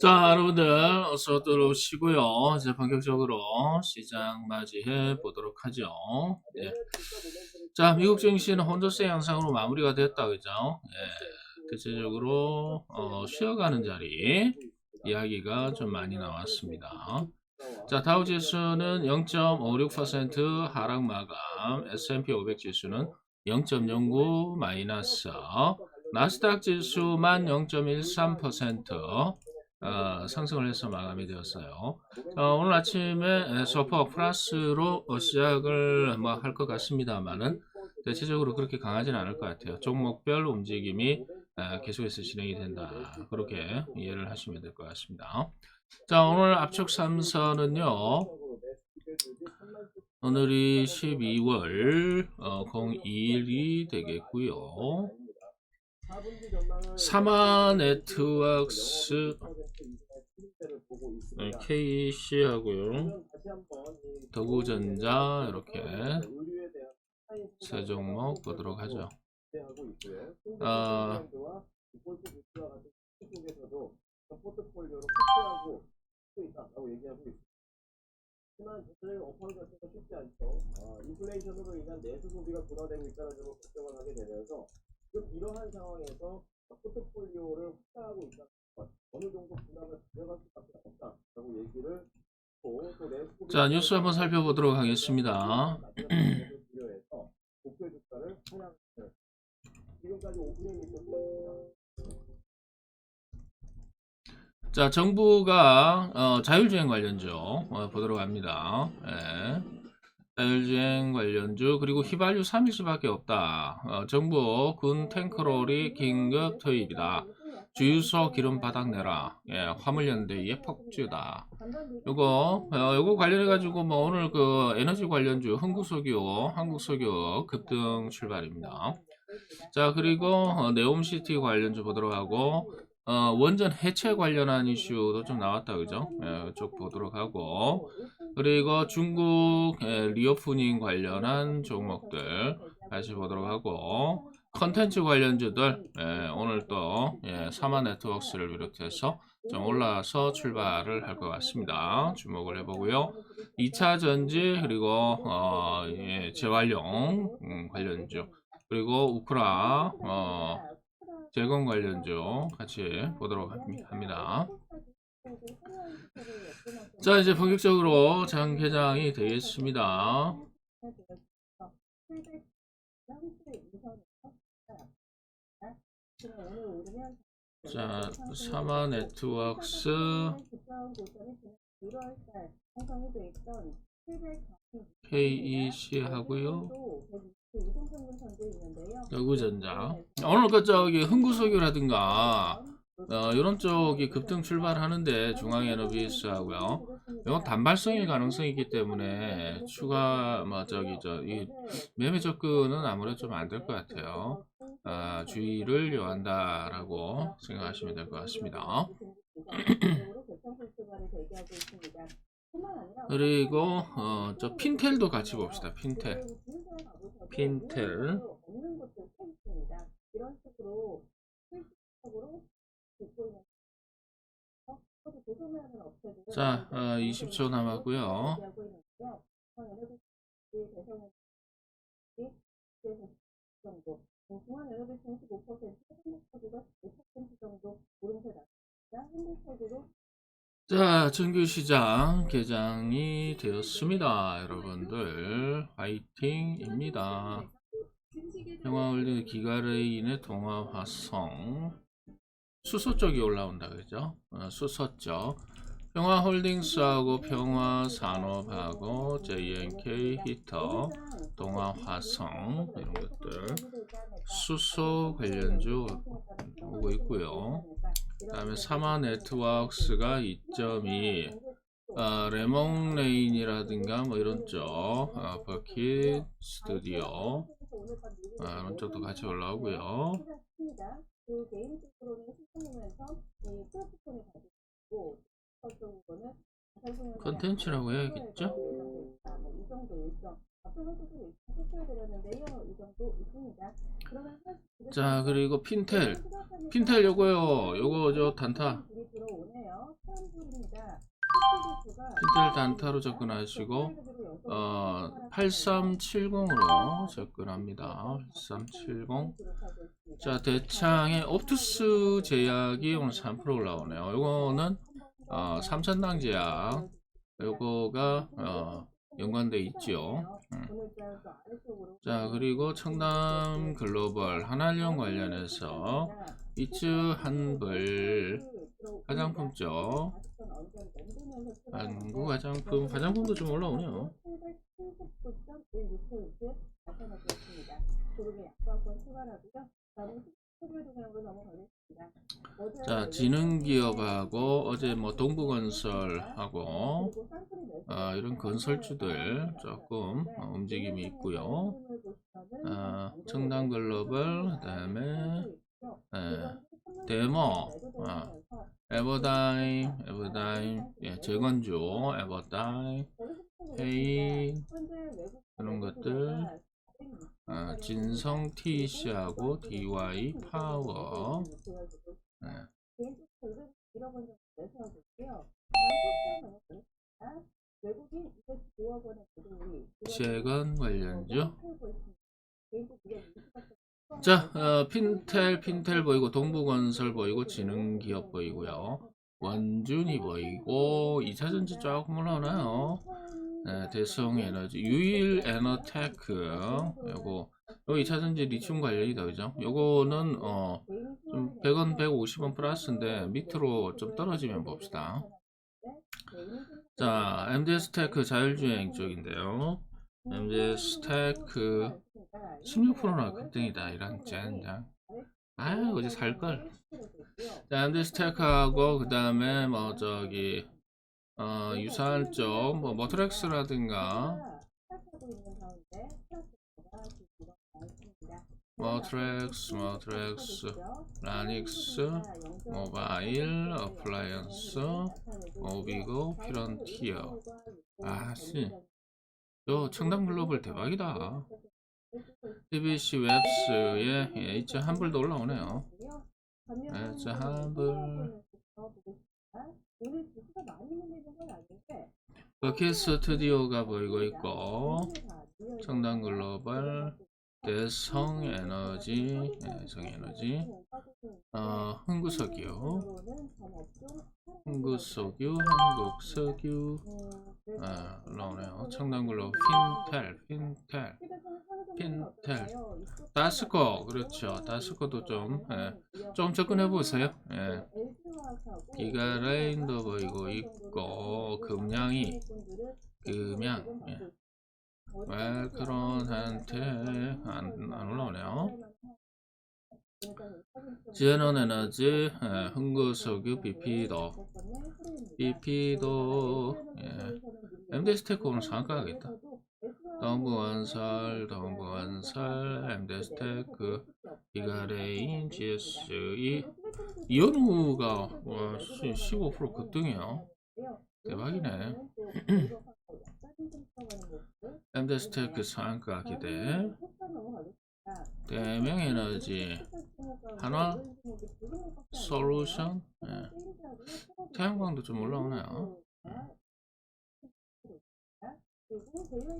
자, 여러분들 어서 들어오시고요. 이제 본격적으로 시장 맞이해 보도록 하죠. 예. 자, 미국 증시는 혼조세 양상으로 마무리가 됐다, 그죠? 예. 대체적으로 어, 쉬어가는 자리 이야기가 좀 많이 나왔습니다. 자, 다우 지수는 0.56% 하락 마감, S&P 500 지수는 0.09 마이너스, 나스닥 지수만 0.13% 어, 상승을 해서 마감이 되었어요. 어, 오늘 아침에 소퍼 플러스로 어, 시작을 뭐할것 같습니다만은 대체적으로 그렇게 강하지는 않을 것 같아요. 종목별 움직임이 아, 계속해서 진행이 된다. 그렇게 이해를 하시면 될 것 같습니다. 자, 오늘 압축 3선은요. 오늘이 12월 어, 02일이 되겠고요. 사마 네트워크스 네, KC하고요. 더구전자 이렇게 세 종목 보도록 하죠. 아. 하지만 사실 쉽지 않죠. 어, 인플레이션으로 인한 내수 소비가 둔화되고 있다는 점을 걱정을 하게 되면서 이러한 상황에서 포트폴리오를 확대하고 있다는 것, 어느 정도 분할을 들어갈 수밖에 없다라고 얘기를 소비가 자 뉴스 한번 살펴보도록 하겠습니다. 고려해서 목표 주가를 하향했어요. 지금까지 오프닝 있었습니다. 자 정부가 어, 자율주행 관련주 어, 보도록 합니다. 예. 자율주행 관련주 그리고 휘발유 3일수밖에 없다. 어, 정부 군 탱크롤이 긴급 투입이다. 주유소 기름 바닥 내라. 예, 화물연대의 폭주다. 요거 어, 요거 관련해 가지고 뭐 오늘 그 에너지 관련주 흥국석유, 한국석유 급등 출발입니다. 자 그리고 어, 네옴시티 관련주 보도록 하고 어, 원전 해체 관련한 이슈도 좀 나왔다 그죠? 예, 쭉 보도록 하고 그리고 중국 예, 리오프닝 관련한 종목들 다시 보도록 하고 컨텐츠 관련주들 예, 오늘 또 예, 사마 네트워크스를 비롯해서 좀 올라서 출발을 할 것 같습니다. 주목을 해보고요. 2차 전지 그리고 어, 예, 재활용 음, 관련주 그리고 우크라 어, 재건 관련주 같이 보도록 합니- 합니다. 자 이제 본격적으로 장 개장이 되겠습니다. 자 사마 네트워크스 KEC 하고요. 여구전자 오늘 그 저기 흥구석유라든가 어, 이런 쪽이 급등 출발하는데 중앙에너비스하고요. 이건 단발성일 가능성이 있기 때문에 추가 뭐 저기 저이 매매 접근은 아무래도 좀 안 될 것 같아요. 아, 주의를 요한다라고 생각하시면 될 것 같습니다. 그리고 어, 저 핀텔도 같이 봅시다. 핀텔. 핀텔. 이런 식으로 실질적으로 듣고 있는 어? 저도 보존하는 업체들은 자, 어, 20초 남았고요. 얘기하고 있는데요. 어, 에너지 대상은 정도, 어, 중앙 에너비스는 15%, 한국서구가 5% 정도 오름세 났습니다. 현대차주로 자, 정규 시장 개장이 되었습니다. 여러분들, 화이팅입니다. 평화올드 기가레인의 동화화성 수소 쪽이 올라온다 그죠? 어, 수소 쪽 평화홀딩스하고 평화산업하고 JNK 히터 동화화성 이런 것들 수소 관련주 오고 있고요. 그다음에 사마 네트워크스가 2.2 아, 레몽레인이라든가 뭐 이런 쪽 아, 버킷 스튜디오 아, 이런 쪽도 같이 올라오고요. 그 컨텐츠라고 해야겠죠? 그러면 자 그리고 핀텔 핀텔 요거요 요거 저 단타. 핀텔 단타로 접근하시고 어 8370으로 접근합니다. 8370. 자 대창의 옵투스 제약이 오늘 3% 올라오네요. 요거는 어 3000당 제약. 요거가 어 연관돼 있죠. 음. 자 그리고 청담 글로벌 한알령 관련해서 이츠 한불 화장품 쪽 한국 화장품 화장품도 좀 올라오네요. 자 지능기업하고 어제 뭐 동부건설하고 어, 이런 건설주들 조금 어, 움직임이 있고요. 어, 청담글로벌 그다음에 예, 데모 어, 에버다임 에버다임 예, 재건주 에버다임 헤인 그런 것들 어, 진성 TC하고 DY 파워 예. 재건 관련주 자, 어, 핀텔, 핀텔 보이고, 동부건설 보이고, 지능기업 보이고요. 원준이 보이고, 2차전지 조금 올라오나요? 네, 대성 에너지, 유일 에너테크, 요거, 요 2차전지 리튬 관련이다, 그죠? 요거는, 어, 좀 100원, 150원 플러스인데, 밑으로 좀 떨어지면 봅시다. 자, MDS 테크 자율주행 쪽인데요. MDS 테크 16%나 급등이다 이런 젠장 아유 어제 살걸 자 MDS 테크하고 그 다음에 뭐 저기 어 유사한 쪽뭐 머트렉스라든가 머트렉스 머트렉스 라닉스 모바일 어플라이언스 오비고 피런티어 아씨 요 청담 글로벌 대박이다 TBC 웹스에 예, 이제 한불도 올라오네요. 네, 이제 한불. 버킷 스튜디오가 보이고 있고 청담 글로벌 대성 에너지 예, 성 에너지. 어 흥구 석유. 흥구 석유 한국 석유. 아 올라오네요. 청담 글로벌 핀텔 핀텔 핀텔 다스코 그렇죠 다스코도 좀 예, 좀 접근해 보세요 예. 기가레인도 보이고 있고 금양이 금양 예. 웰크론한테 안, 안 올라오네요 지에넌 에너지 예, 흥구석유 BP도 BP도 예. MDS 테크 오늘 상가하겠다 동부건설, 동부건설, MD스테크, 기가레인, GSE, 이현우가 와, 15% 급등이요. 대박이네. MD스테크 상가 기대, 대명에너지, 한화, 솔루션, 예. 태양광도 좀 올라오네요.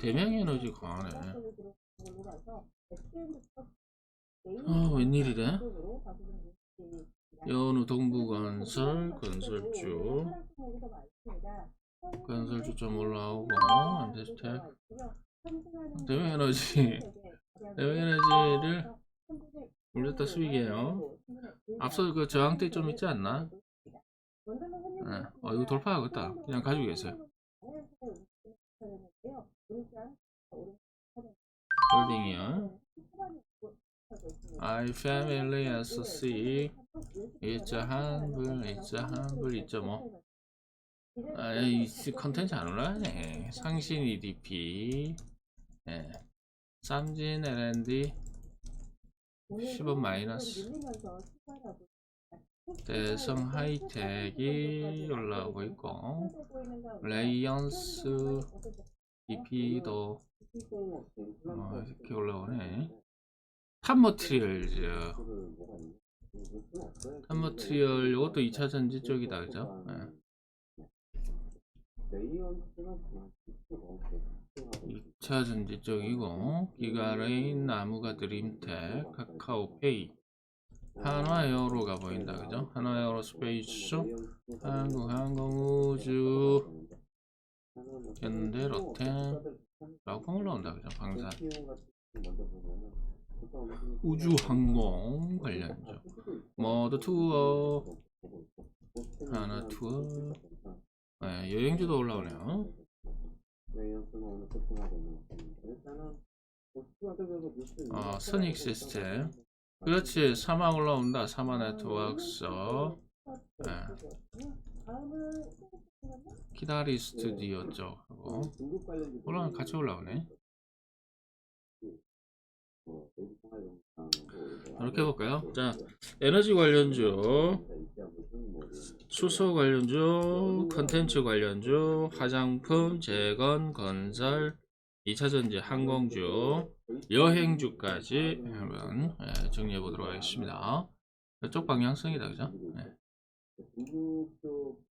대명에너지 강하네. 아, 웬일이래? 연우 동부건설, 건설주, 건설주 좀 올라오고, 안데스텍, 대명에너지, 대명에너지를 올렸다 수익이에요. 앞서 그 저항대 좀 있지 않나? 네. 어, 이거 돌파하겠다. 그냥 가지고 계세요. 홀딩이요. I family SC 이자 한불 이자 한불 이자 뭐. 아 이 컨텐츠 안 올라가네 상신 EDP 예. 삼진 L&D 10원 마이너스 대성 하이텍이 올라오고 있고 레이언스 EP도 어, 이렇게 올라오네 탑 머티리얼즈 한머트리얼 이것도 2차 전지 쪽이다 그죠? 예. 레이언스가 그만 2차 전지 쪽이고 기가레인 나무가 드림텍 카카오페이 한화에어로가 보인다 그죠? 한화에어로 스페이스 한국 항공 우주. 현대 롯데 라고 올라온다 그죠? 방산. 우주항공 관련주. 모드 투어. 하나 투어. 네, 여행주도 올라오네요. 아, 선익 시스템. 그렇지. 사마 올라온다. 사마 네트워크스 네. 키다리 스튜디오 쪽하고 올라가 같이 올라오네. 이렇게 해볼까요? 자 에너지 관련주 수소 관련주 컨텐츠 관련주 화장품 재건 건설 2차전지 항공주 여행주까지 한번 예, 정리해 보도록 하겠습니다. 이쪽 방향성이다 그죠? 네. 중국 쪽